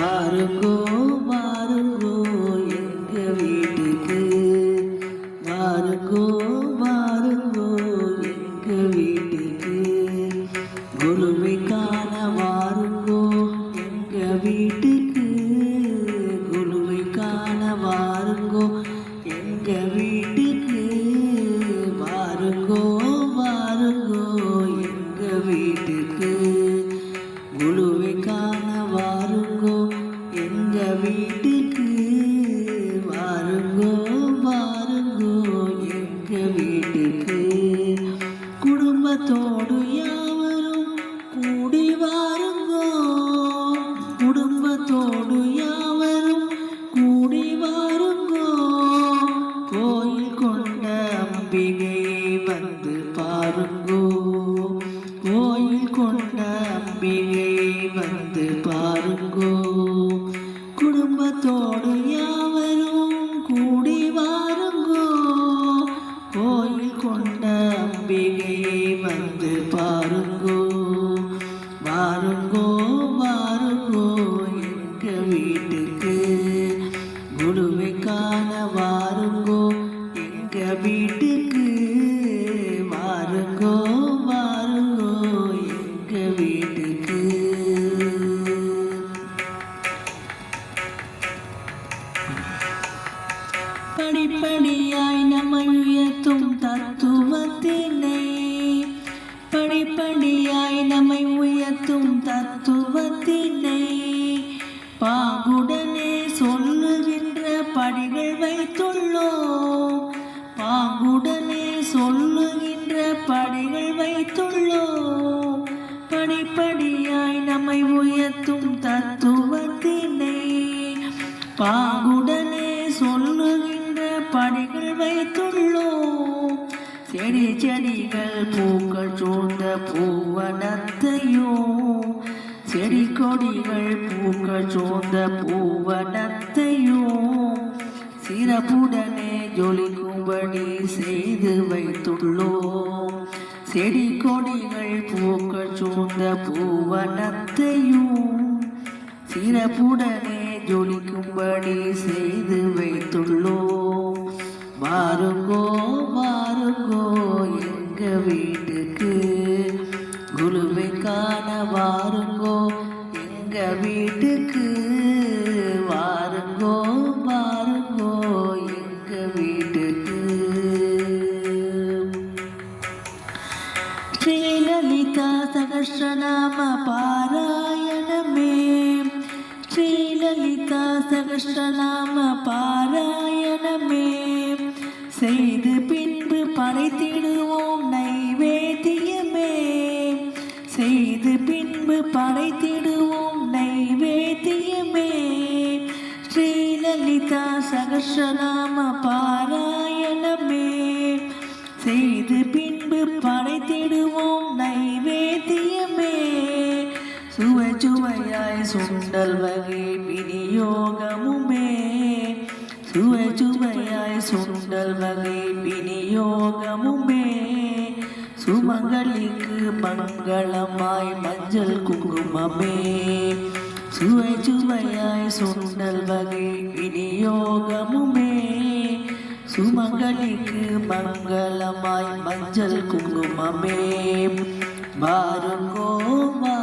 வாருங்கோ வாருங்கோ எங்க வீட்டுக்கு? வாருங்கோ வாருங்கோ எங்க வீட்டுக்கு? குருவை காண வாருங்கோ எங்க குடும்பத்தோடு யாவரும் கூடி வாருங்கோ. குடும்பத்தோடு யாவரும் கூடி வாருங்கோ. கோயில் கொண்ட அம்பிகையை வந்து பாருங்கோ. கோயில் கொண்ட அம்பிகையை வந்து பாருங்கோ. குடும்பத்தோடு யாவரும் பாருங்கோ வாருங்கோ வாருங்கோ எங்க வீட்டுக்கு. குருவை காண வாருங்கோ எங்க வீட்டுக்கு. வாருங்கோ வாருங்கோ எங்க வீட்டுக்கு. படிப்படியாய் நம்மை உயர்த்தும் தத்துவத்தினை படிப்படியாய் நம்மை உயர்த்தும் தத்துவத்தினை பாங்குடனே சொல்லுகின்ற படிகள் வைத்துள்ளோம். பாங்குடனே சொல்லுகின்ற படிகள் வைத்துள்ளோம். படிப்படியாய் நம்மை உயர்த்தும் தத்துவத்தினை பாங்குடனே சொல்லுகின்ற படிகள் வைத்து செடி செடிகள் பூக்கள் சூழ்ந்த பூவனத்தையும் செடி கொடிகள் பூக்கள் சூழ்ந்த பூவனத்தையும் சிறப்புடனே ஜொலிக்கும்படி செய்து வைத்துள்ளோம். செடி கொடிகள் பூக்கள் சூழ்ந்த பூவனத்தையும் சிறப்புடனே ஜொலிக்கும்படி செய்து வைத்துள்ளோம். வாருங்கோ வாருங்கோ ஸ்ரீலலிதா சகஸ்ரநாம பாராயணமே ஸ்ரீலலிதா சகஸ்ரநாம பாராயணமே செய்து பின்பு படைத்திடுவோம் நைவேத்தியமே. செய்து பின்பு படைத்திடுவோம் நைவேத்தியமே. ஸ்ரீலலிதா சகஸ்ரநாம பாராயணமே படைத்திடுவோம் நைவேத்தியமே. சுவை சுவையாய் சுண்டல் வகை விநியோகமுமே. சுவை சுவையாய் சுண்டல் வகை விநியோகமுமே. சுமங்களுக்கு மங்களமாய் மஞ்சள் குங்குமமே. சுவை சுவையாய் சுண்டல் வகை விநியோகமுமே. சுமங்கலிக்கு மங்களமாய் மஞ்சள் குங்குமமே வாருங்கோ மா